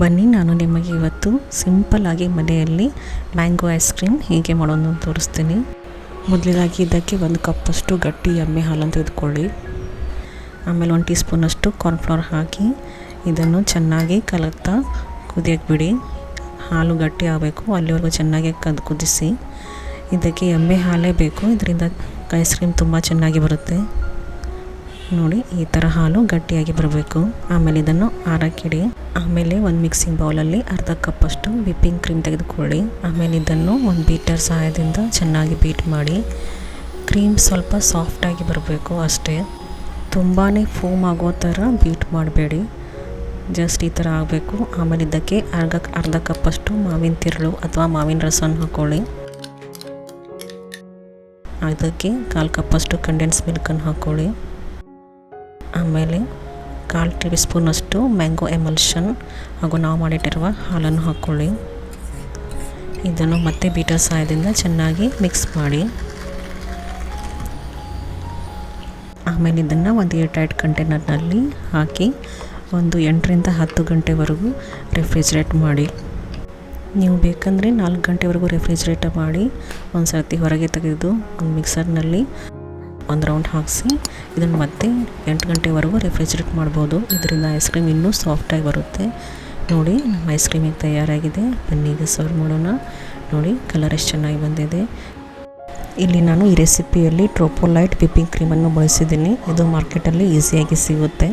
ಬನ್ನಿ, ನಾನು ನಿಮಗೆ ಇವತ್ತು ಸಿಂಪಲ್ ಆಗಿ ಮನೆಯಲ್ಲಿ ಮ್ಯಾಂಗೋ ಐಸ್ ಕ್ರೀಮ್ ಹೇಗೆ ಮಾಡೋದು ತೋರಿಸ್ತೀನಿ. ಮೊದಲಾಗಿ ಇದಕ್ಕೆ ಒಂದು ಕಪ್ಪಷ್ಟು ಗಟ್ಟಿ ಎಮ್ಮೆ ಹಾಲನ್ನು ತೆಗೆದುಕೊಳ್ಳಿ. ಆಮೇಲೆ ಒಂದು ಟೀ ಸ್ಪೂನಷ್ಟು ಕಾರ್ನ್ಫ್ಲವರ್ ಹಾಕಿ ಇದನ್ನು ಚೆನ್ನಾಗಿ ಕಲಕ್ತಾ ಕುದಿಯಕ್ಕೆ ಬಿಡಿ ಹಾಲು ಗಟ್ಟಿ ಆಗಬೇಕು, ಅಲ್ಲಿವರೆಗೂ ಚೆನ್ನಾಗಿ ಕದ್ ಕುದಿಸಿ. ಇದಕ್ಕೆ ಎಮ್ಮೆ ಹಾಲೇ ಬೇಕು, ಇದರಿಂದ ಐಸ್ ಕ್ರೀಮ್ ತುಂಬ ಚೆನ್ನಾಗಿ ಬರುತ್ತೆ. ನೋಡಿ ಈ ಥರ ಹಾಲು ಗಟ್ಟಿಯಾಗಿ ಬರಬೇಕು. ಆಮೇಲೆ ಇದನ್ನು ಆರಕ್ಕಿಡಿ, ಆಮೇಲೆ ಒಂದು ಮಿಕ್ಸಿಂಗ್ ಬೌಲಲ್ಲಿ ಅರ್ಧ ಕಪ್ಪಷ್ಟು ವಿಪ್ಪಿಂಗ್ ಕ್ರೀಮ್ ತೆಗೆದುಕೊಳ್ಳಿ. ಆಮೇಲೆ ಇದನ್ನು ಒಂದು ಬೀಟರ್ ಸಹಾಯದಿಂದ ಚೆನ್ನಾಗಿ ಬೀಟ್ ಮಾಡಿ. ಕ್ರೀಮ್ ಸ್ವಲ್ಪ ಸಾಫ್ಟಾಗಿ ಬರಬೇಕು ಅಷ್ಟೇ. ತುಂಬಾ ಫೋಮ್ ಆಗೋ ಥರ ಬೀಟ್ ಮಾಡಬೇಡಿ. ಜಸ್ಟ್ ಈ ಥರ ಆಗಬೇಕು. ಆಮೇಲೆ ಇದಕ್ಕೆ ಅರ್ಧ ಅರ್ಧ ಕಪ್ಪಷ್ಟು ಮಾವಿನ ತಿರುಳು ಅಥವಾ ಮಾವಿನ ರಸವನ್ನು ಹಾಕ್ಕೊಳ್ಳಿ ಅದಕ್ಕೆ ಕಾಲು ಕಪ್ಪಷ್ಟು ಕಂಡೆನ್ಸ್ ಮಿಲ್ಕನ್ನು ಹಾಕ್ಕೊಳ್ಳಿ ಆಮೇಲೆ ಕಾಲು ಟೇಬಲ್ ಸ್ಪೂನಷ್ಟು ಮ್ಯಾಂಗೋ ಎಮಲ್ಷನ್ ಹಾಗೂ ನಾವು ಮಾಡಿಟ್ಟಿರುವ ಹಾಲನ್ನು ಹಾಕ್ಕೊಳ್ಳಿ ಇದನ್ನು ಮತ್ತೆ ಬೀಟರ್ ಸಹಾಯದಿಂದ ಚೆನ್ನಾಗಿ ಮಿಕ್ಸ್ ಮಾಡಿ. ಆಮೇಲೆ ಇದನ್ನು ಒಂದು ಏರ್ ಟೈಟ್ ಕಂಟೈನರ್ನಲ್ಲಿ ಹಾಕಿ ಒಂದು ಎಂಟರಿಂದ ಹತ್ತು ಗಂಟೆವರೆಗೂ ರೆಫ್ರಿಜರೇಟ್ ಮಾಡಿ. ನೀವು ಬೇಕಂದರೆ ನಾಲ್ಕು ಗಂಟೆವರೆಗೂ ರೆಫ್ರಿಜ್ರೇಟ್ ಮಾಡಿ. ಒಂದು ಸರ್ತಿ ಹೊರಗೆ ತೆಗೆದು ಒಂದು ಮಿಕ್ಸರ್ನಲ್ಲಿ ಒಂದು ರೌಂಡ್ ಹಾಕಿಸಿ, ಇದನ್ನು ಮತ್ತೆ ಎಂಟು ಗಂಟೆವರೆಗೂ ರೆಫ್ರಿಜರೇಟ್ ಮಾಡ್ಬೋದು. ಇದರಿಂದ ಐಸ್ ಕ್ರೀಮ್ ಇನ್ನೂ ಸಾಫ್ಟಾಗಿ ಬರುತ್ತೆ. ನೋಡಿ, ನಮ್ಮ ಐಸ್ ಕ್ರೀಮ್ ಈಗ ತಯಾರಾಗಿದೆ. ಬನ್ನಿ ಈಗ ಸರ್ವ್ ಮಾಡೋಣ. ನೋಡಿ ಕಲರ್ ಎಷ್ಟು ಚೆನ್ನಾಗಿ ಬಂದಿದೆ. ಇಲ್ಲಿ ನಾನು ಈ ರೆಸಿಪಿಯಲ್ಲಿ ಟ್ರೋಪೋಲೈಟ್ ವಿಪ್ಪಿಂಗ್ ಕ್ರೀಮನ್ನು ಬಳಸಿದ್ದೀನಿ. ಇದು ಮಾರ್ಕೆಟಲ್ಲಿ ಈಸಿಯಾಗಿ ಸಿಗುತ್ತೆ.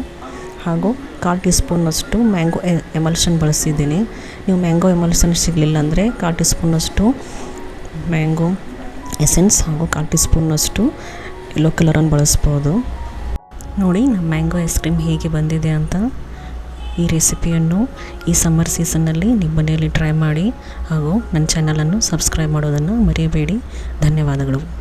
ಹಾಗೂ ಕಾಲು ಟೀ ಸ್ಪೂನಷ್ಟು ಮ್ಯಾಂಗೋ ಎಮಲ್ಷನ್ ಬಳಸಿದ್ದೀನಿ. ನೀವು ಮ್ಯಾಂಗೋ ಎಮಲ್ಷನ್ ಸಿಗಲಿಲ್ಲ ಅಂದರೆ ಕಾಲು ಟೀ ಸ್ಪೂನಷ್ಟು ಮ್ಯಾಂಗೋ ಎಸೆನ್ಸ್ ಹಾಗೂ ಕಾಲು ಟೀ ಸ್ಪೂನಷ್ಟು ಯೆಲ್ಲೋ ಕಲರನ್ನು ಬಳಸ್ಬೋದು. ನೋಡಿ, ನಮ್ಮ ಮ್ಯಾಂಗೋ ಐಸ್ ಕ್ರೀಮ್ ಹೇಗೆ ಬಂದಿದೆ ಅಂತ ಈ ರೆಸಿಪಿಯನ್ನು ಈ ಸಮ್ಮರ್ ಸೀಸನ್ನಲ್ಲಿ ನಿಮ್ಮ ಮನೆಯಲ್ಲಿ ಟ್ರೈ ಮಾಡಿ ಹಾಗೂ ನನ್ನ ಚಾನಲನ್ನು ಸಬ್ಸ್ಕ್ರೈಬ್ ಮಾಡೋದನ್ನು ಮರೆಯಬೇಡಿ. ಧನ್ಯವಾದಗಳು.